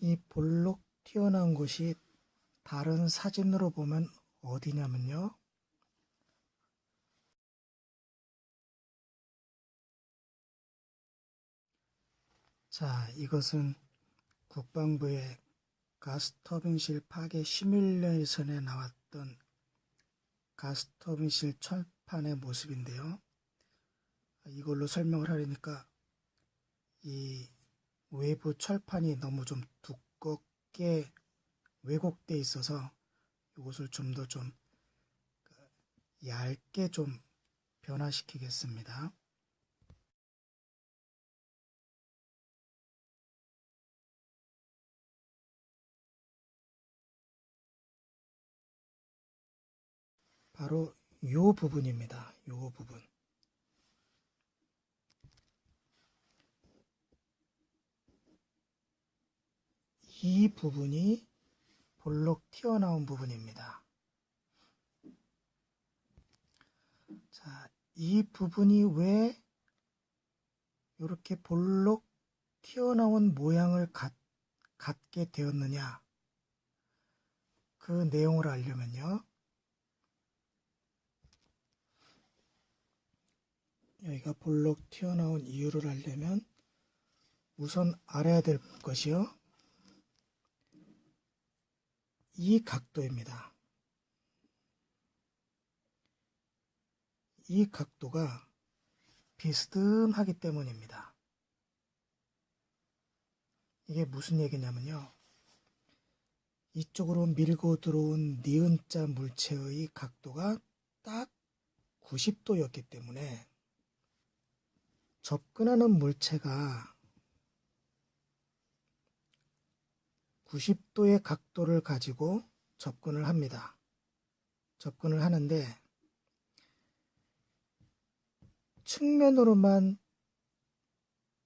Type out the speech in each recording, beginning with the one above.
이 볼록 튀어나온 곳이 다른 사진으로 보면 어디냐면요. 자, 이것은 국방부의 가스터빈실 파괴 시뮬레이션에 나왔던 가스터빈실 철판의 모습인데요. 이걸로 설명을 하려니까 이 외부 철판이 너무 좀 두껍게 왜곡돼 있어서 이것을 좀 더좀 얇게 좀 변화시키겠습니다. 바로 요 부분입니다. 요 부분. 이 부분이 볼록 튀어나온 부분입니다. 자, 이 부분이 왜 이렇게 볼록 튀어나온 모양을 갖, 갖게 되었느냐? 그 내용을 알려면요. 여기가 볼록 튀어나온 이유를 알려면 우선 알아야 될 것이요. 이 각도입니다. 이 각도가 비스듬하기 때문입니다. 이게 무슨 얘기냐면요. 이쪽으로 밀고 들어온 니은자 물체의 각도가 딱 90도였기 때문에 접근하는 물체가 90도의 각도를 가지고 접근을 합니다. 접근을 하는데 측면으로만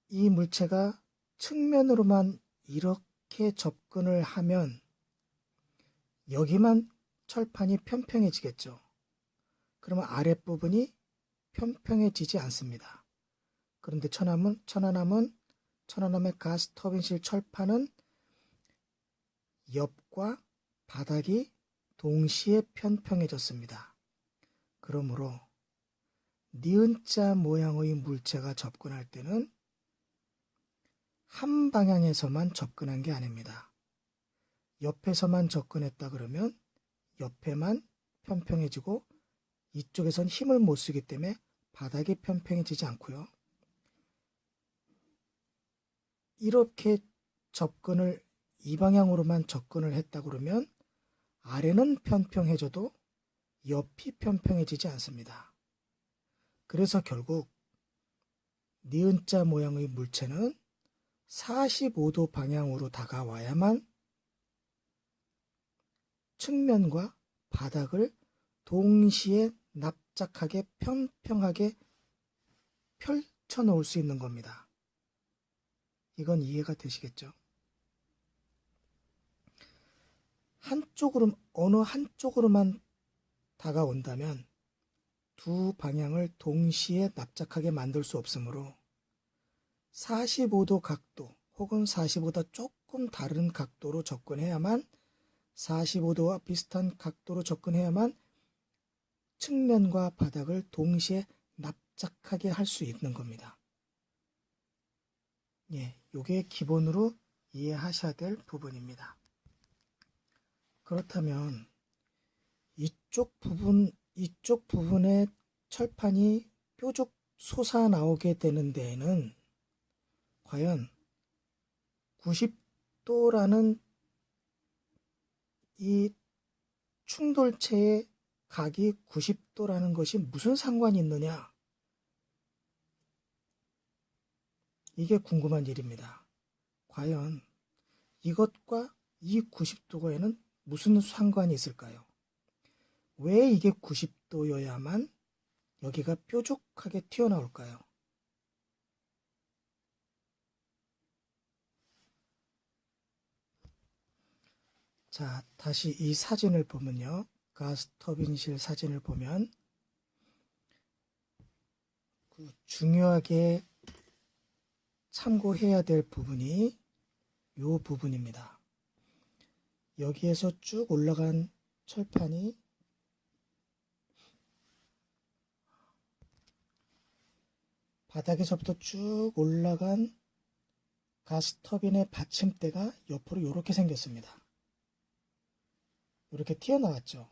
이 물체가 측면으로만 이렇게 접근을 하면 여기만 철판이 평평해지겠죠. 그러면 아랫부분이 평평해지지 않습니다. 그런데 천안은 천안함은 천안함의 가스 터빈실 철판은 옆과 바닥이 동시에 평평해졌습니다. 그러므로 니은자 모양의 물체가 접근할 때는 한 방향에서만 접근한 게 아닙니다. 옆에서만 접근했다 그러면 옆에만 평평해지고 이쪽에선 힘을 못 쓰기 때문에 바닥이 평평해지지 않고요. 이렇게 접근을 이 방향으로만 접근을 했다 그러면 아래는 평평해져도 옆이 평평해지지 않습니다. 그래서 결국 니은자 모양의 물체는 45도 방향으로 다가와야만 측면과 바닥을 동시에 납작하게 평평하게 펼쳐 놓을 수 있는 겁니다. 이건 이해가 되시겠죠? 한쪽으로 어느 한쪽으로만 다가온다면 두 방향을 동시에 납작하게 만들 수 없으므로 45도 각도 혹은 45도 조금 다른 각도로 접근해야만 45도와 비슷한 각도로 접근해야만 측면과 바닥을 동시에 납작하게 할 수 있는 겁니다. 예, 요게 기본으로 이해하셔야 될 부분입니다. 그렇다면 이쪽 부분 이쪽 부분의 철판이 뾰족 솟아 나오게 되는 데에는 과연 90도라는 이 충돌체의 각이 90도라는 것이 무슨 상관이 있느냐? 이게 궁금한 일입니다. 과연 이것과 이 90도에는 무슨 상관이 있을까요? 왜 이게 90도여야만 여기가 뾰족하게 튀어나올까요? 자, 다시 이 사진을 보면요. 가스터빈실 사진을 보면 그 중요하게 참고해야 될 부분이 요 부분입니다. 여기에서 쭉 올라간 철판이 바닥에서부터 쭉 올라간 가스터빈의 받침대가 옆으로 이렇게 생겼습니다. 이렇게 튀어나왔죠.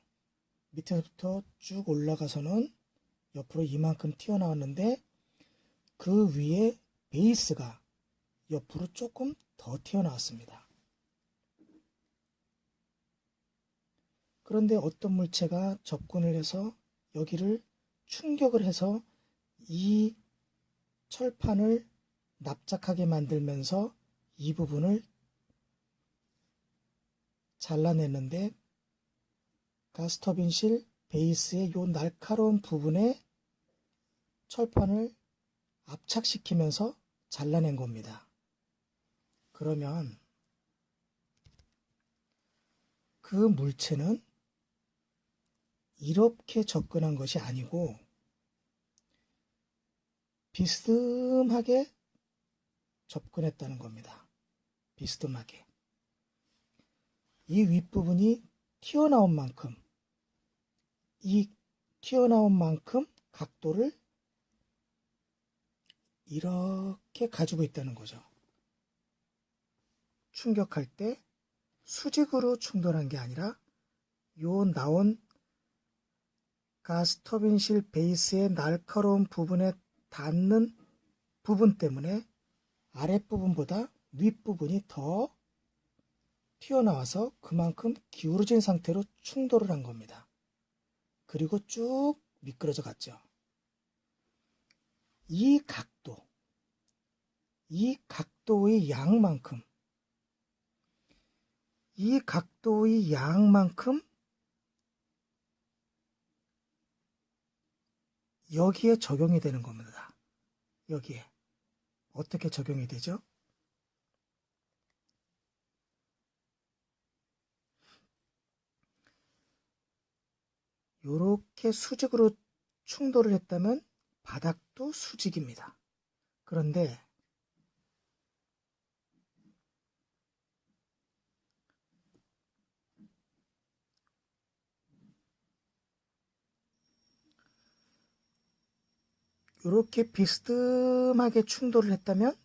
밑에서부터 쭉 올라가서는 옆으로 이만큼 튀어나왔는데 그 위에 베이스가 옆으로 조금 더 튀어나왔습니다. 그런데 어떤 물체가 접근을 해서 여기를 충격을 해서 이 철판을 납작하게 만들면서 이 부분을 잘라냈는데 가스터빈실 베이스의 요 날카로운 부분에 철판을 압착시키면서 잘라낸 겁니다. 그러면 그 물체는 이렇게 접근한 것이 아니고 비스듬하게 접근했다는 겁니다. 비스듬하게. 이 윗부분이 튀어나온 만큼, 이 튀어나온 만큼 각도를 이렇게 가지고 있다는 거죠. 충격할 때 수직으로 충돌한 게 아니라 요 나온 가스터빈실 베이스의 날카로운 부분에 닿는 부분 때문에 아랫부분보다 윗부분이 더 튀어나와서 그만큼 기울어진 상태로 충돌을 한 겁니다. 그리고 쭉 미끄러져 갔죠. 이 각도, 이 각도의 양만큼, 이 각도의 양만큼 여기에 적용이 되는 겁니다. 여기에. 어떻게 적용이 되죠? 요렇게 수직으로 충돌을 했다면 바닥도 수직입니다. 그런데 이렇게 비스듬하게 충돌을 했다면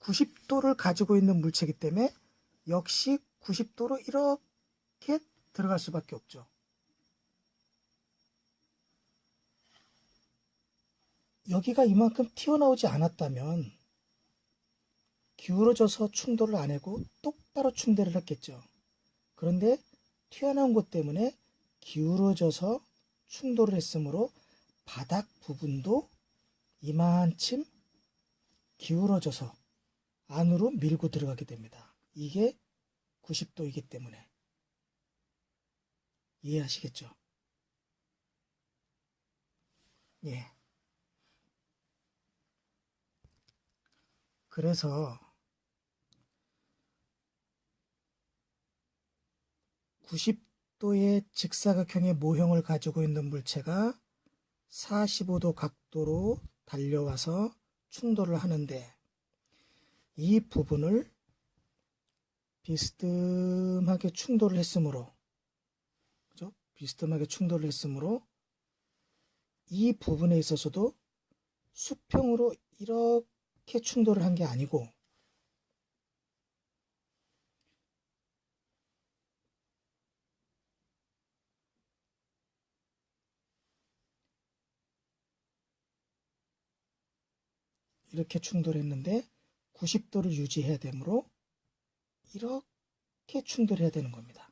90도를 가지고 있는 물체이기 때문에 역시 90도로 이렇게 들어갈 수밖에 없죠. 여기가 이만큼 튀어나오지 않았다면 기울어져서 충돌을 안 하고 똑바로 충돌을 했겠죠. 그런데 튀어나온 것 때문에 기울어져서 충돌을 했으므로 바닥 부분도 이만큼 기울어져서 안으로 밀고 들어가게 됩니다. 이게 90도이기 때문에 이해하시겠죠? 예. 그래서 90도의 직사각형의 모형을 가지고 있는 물체가 45도 각도로 달려와서 충돌을 하는데 이 부분을 비스듬하게 충돌을 했으므로 그죠? 비스듬하게 충돌을 했으므로 이 부분에 있어서도 수평으로 이렇게 충돌을 한 게 아니고 이렇게 충돌했는데 90도를 유지해야 되므로 이렇게 충돌해야 되는 겁니다.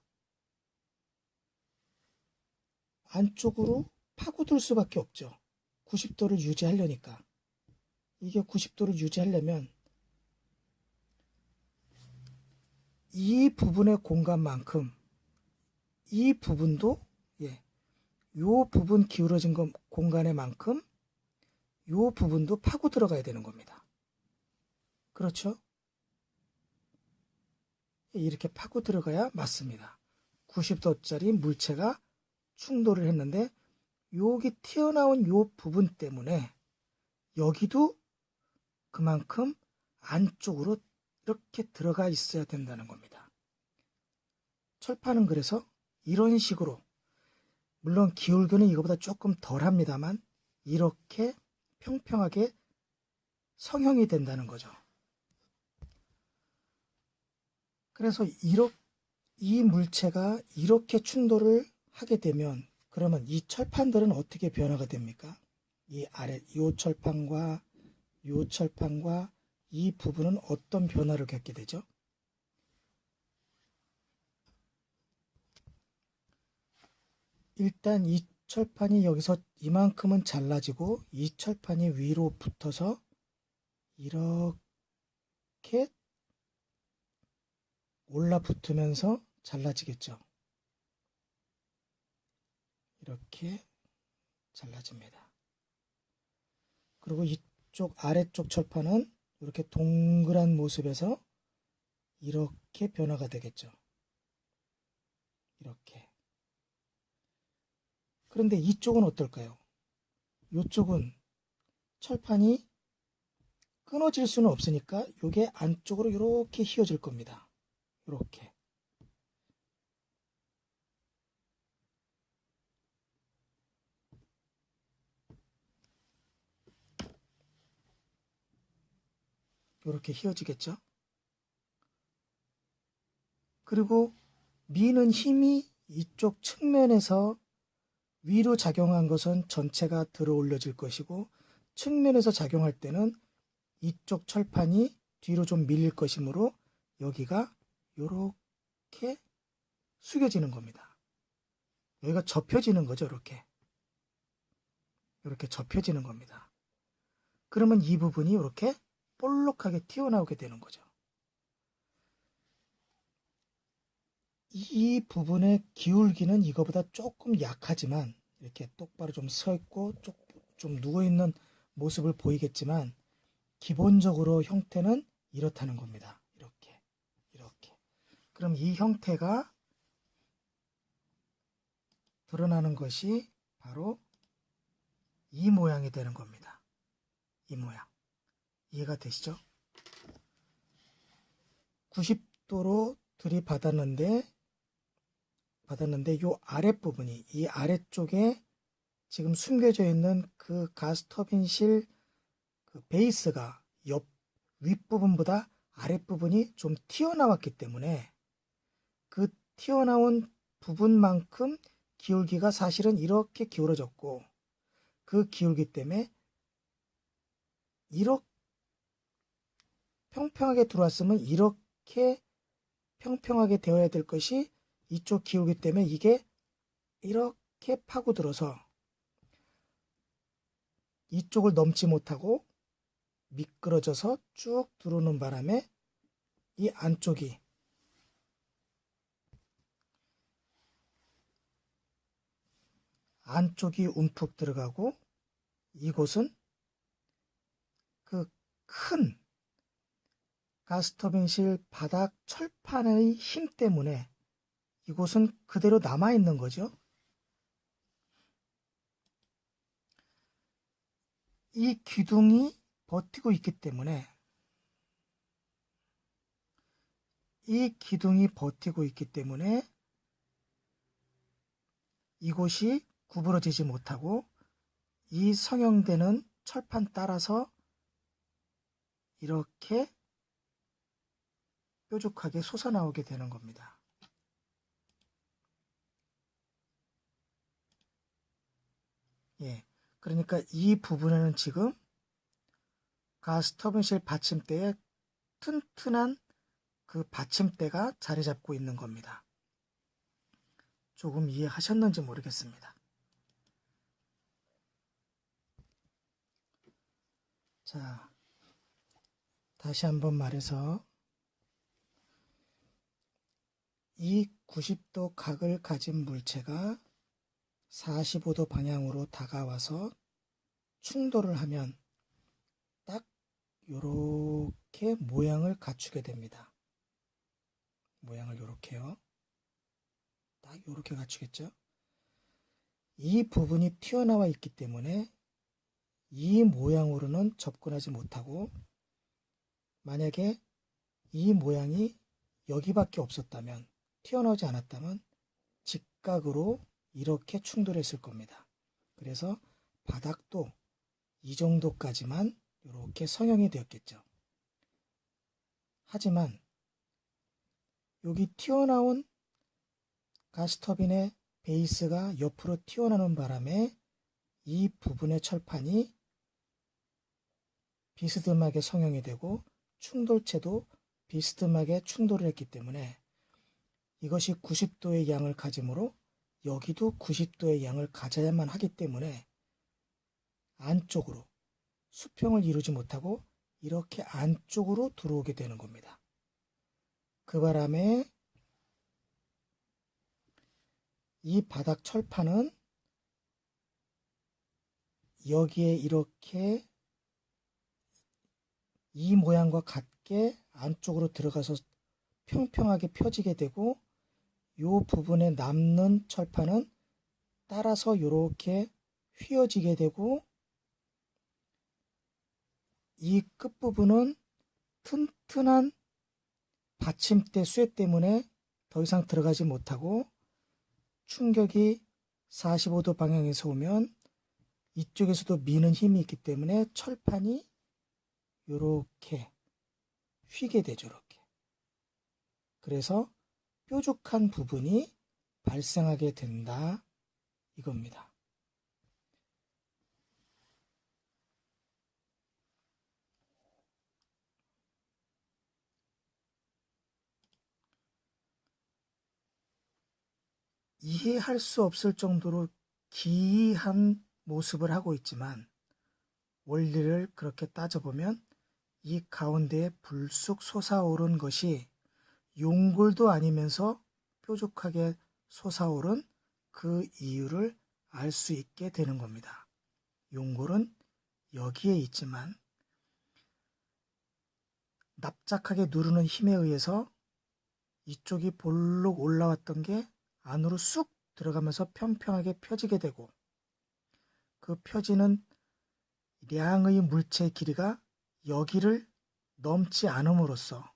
안쪽으로 파고들 수밖에 없죠. 90도를 유지하려니까. 이게 90도를 유지하려면 이 부분의 공간만큼 이 부분도 예, 요 부분 기울어진 것 공간의 만큼 요 부분도 파고 들어가야 되는 겁니다. 그렇죠? 이렇게 파고 들어가야 맞습니다. 90도짜리 물체가 충돌을 했는데 여기 튀어나온 요 부분 때문에 여기도 그만큼 안쪽으로 이렇게 들어가 있어야 된다는 겁니다. 철판은 그래서 이런 식으로 물론 기울기는 이거보다 조금 덜 합니다만 이렇게 평평하게 성형이 된다는 거죠. 그래서 이렇게 이 물체가 이렇게 충돌을 하게 되면 그러면 이 철판들은 어떻게 변화가 됩니까? 이 아래 요 철판과 요 철판과 이 부분은 어떤 변화를 겪게 되죠? 일단 이 철판이 여기서 이만큼은 잘라지고 이 철판이 위로 붙어서 이렇게 올라붙으면서 잘라지겠죠. 이렇게 잘라집니다. 그리고 이쪽 아래쪽 철판은 이렇게 동그란 모습에서 이렇게 변화가 되겠죠. 이렇게. 그런데 이쪽은 어떨까요? 이쪽은 철판이 끊어질 수는 없으니까 이게 안쪽으로 이렇게 휘어질 겁니다. 이렇게. 이렇게 휘어지겠죠? 그리고 미는 힘이 이쪽 측면에서 위로 작용한 것은 전체가 들어 올려질 것이고 측면에서 작용할 때는 이쪽 철판이 뒤로 좀 밀릴 것이므로 여기가 이렇게 숙여지는 겁니다. 여기가 접혀지는 거죠, 이렇게. 이렇게 접혀지는 겁니다. 그러면 이 부분이 이렇게 볼록하게 튀어나오게 되는 거죠. 이 부분의 기울기는 이거보다 조금 약하지만 이렇게 똑바로 좀 서 있고 좀 누워 있는 모습을 보이겠지만 기본적으로 형태는 이렇다는 겁니다. 이렇게 이렇게. 그럼 이 형태가 드러나는 것이 바로 이 모양이 되는 겁니다. 이 모양. 이해가 되시죠? 90도로 들이받았는데 받았는데 요 아랫부분이 이 아래쪽에 지금 숨겨져 있는 그 가스터빈 실 그 베이스가 옆 윗부분보다 아랫부분이 좀 튀어나왔기 때문에 그 튀어나온 부분만큼 기울기가 사실은 이렇게 기울어졌고 그 기울기 때문에 이렇게 평평하게 들어왔으면 이렇게 평평하게 되어야 될 것이 이쪽 기울기 때문에 이게 이렇게 파고들어서 이쪽을 넘지 못하고 미끄러져서 쭉 들어오는 바람에 이 안쪽이 안쪽이 움푹 들어가고 이곳은 그 큰 가스터빈실 바닥 철판의 힘 때문에 이곳은 그대로 남아 있는 거죠. 이 기둥이 버티고 있기 때문에 이 기둥이 버티고 있기 때문에 이곳이 구부러지지 못하고 이 성형되는 철판 따라서 이렇게 뾰족하게 솟아나오게 되는 겁니다. 예. 그러니까 이 부분에는 지금 가스 터빈실 받침대에 튼튼한 그 받침대가 자리 잡고 있는 겁니다. 조금 이해하셨는지 모르겠습니다. 자, 다시 한번 말해서 이 90도 각을 가진 물체가 45도 방향으로 다가와서 충돌을 하면 딱 요렇게 모양을 갖추게 됩니다. 모양을 요렇게요. 딱 요렇게 갖추겠죠? 이 부분이 튀어나와 있기 때문에 이 모양으로는 접근하지 못하고 만약에 이 모양이 여기밖에 없었다면 튀어나오지 않았다면 직각으로 이렇게 충돌했을 겁니다. 그래서 바닥도 이 정도까지만 이렇게 성형이 되었겠죠. 하지만 여기 튀어나온 가스터빈의 베이스가 옆으로 튀어나오는 바람에 이 부분의 철판이 비스듬하게 성형이 되고 충돌체도 비스듬하게 충돌을 했기 때문에 이것이 90도의 양을 가지므로 여기도 90도의 양을 가져야만 하기 때문에 안쪽으로 수평을 이루지 못하고 이렇게 안쪽으로 들어오게 되는 겁니다. 그 바람에 이 바닥 철판은 여기에 이렇게 이 모양과 같게 안쪽으로 들어가서 평평하게 펴지게 되고 이 부분에 남는 철판은 따라서 이렇게 휘어지게 되고 이 끝부분은 튼튼한 받침대 쇠 때문에 더 이상 들어가지 못하고 충격이 45도 방향에서 오면 이쪽에서도 미는 힘이 있기 때문에 철판이 이렇게 휘게 되죠. 이렇게. 그래서 뾰족한 부분이 발생하게 된다. 이겁니다. 이해할 수 없을 정도로 기이한 모습을 하고 있지만 원리를 그렇게 따져보면 이 가운데에 불쑥 솟아오른 것이 용골도 아니면서 뾰족하게 솟아오른 그 이유를 알 수 있게 되는 겁니다. 용골은 여기에 있지만 납작하게 누르는 힘에 의해서 이쪽이 볼록 올라왔던 게 안으로 쑥 들어가면서 평평하게 펴지게 되고 그 펴지는 량의 물체의 길이가 여기를 넘지 않음으로써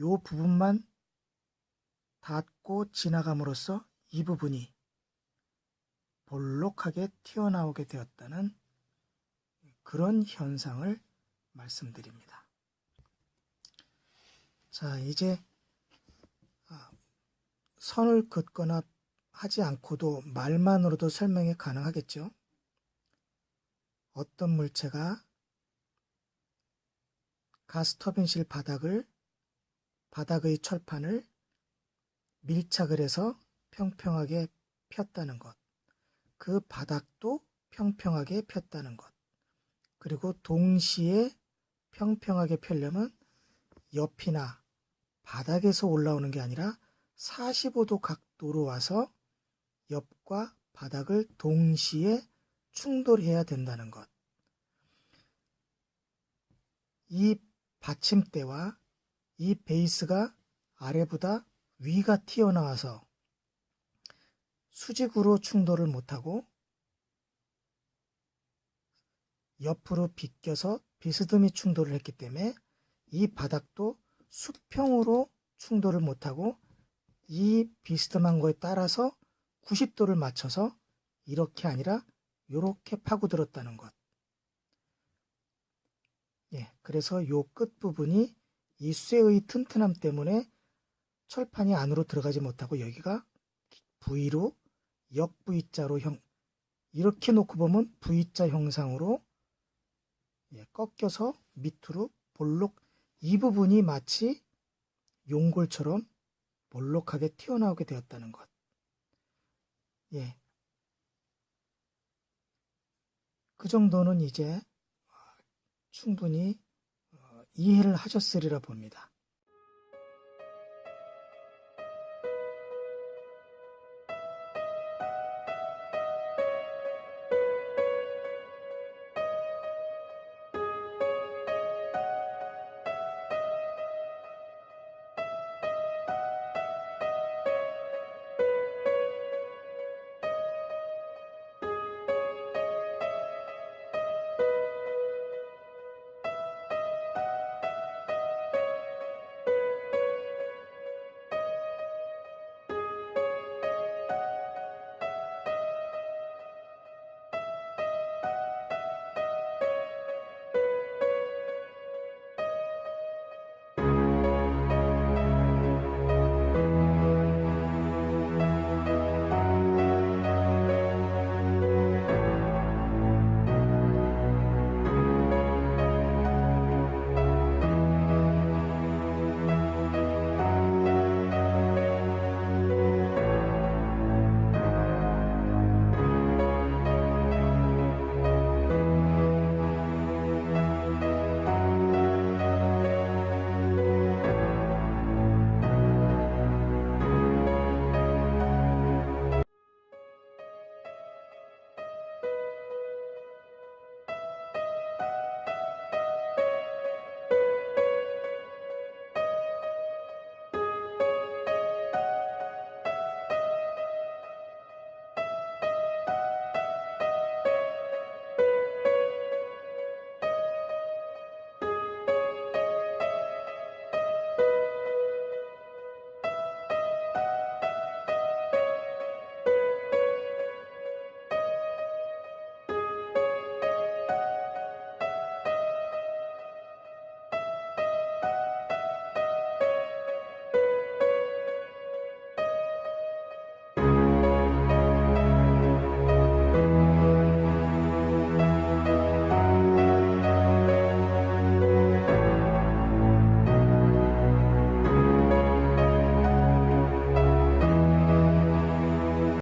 요 부분만 닿고 지나감으로써 이 부분이 볼록하게 튀어나오게 되었다는 그런 현상을 말씀드립니다. 자, 이제 아, 선을 긋거나 하지 않고도 말만으로도 설명이 가능하겠죠. 어떤 물체가 가스터빈실 바닥을 바닥의 철판을 밀착을 해서 평평하게 폈다는 것. 그 바닥도 평평하게 폈다는 것. 그리고 동시에 평평하게 펴려면 옆이나 바닥에서 올라오는 게 아니라 45도 각도로 와서 옆과 바닥을 동시에 충돌해야 된다는 것. 이 받침대와 이 베이스가 아래보다 위가 튀어나와서 수직으로 충돌을 못하고 옆으로 비껴서 비스듬히 충돌을 했기 때문에 이 바닥도 수평으로 충돌을 못하고 이 비스듬한 거에 따라서 90도를 맞춰서 이렇게 아니라 이렇게 파고들었다는 것. 예, 그래서 요 끝부분이 이 쇠의 튼튼함 때문에 철판이 안으로 들어가지 못하고 여기가 V로 역 V자로 형 이렇게 놓고 보면 V자 형상으로 예, 꺾여서 밑으로 볼록 이 부분이 마치 용골처럼 볼록하게 튀어나오게 되었다는 것. 예. 그 정도는 이제 충분히 어, 이해를 하셨으리라 봅니다.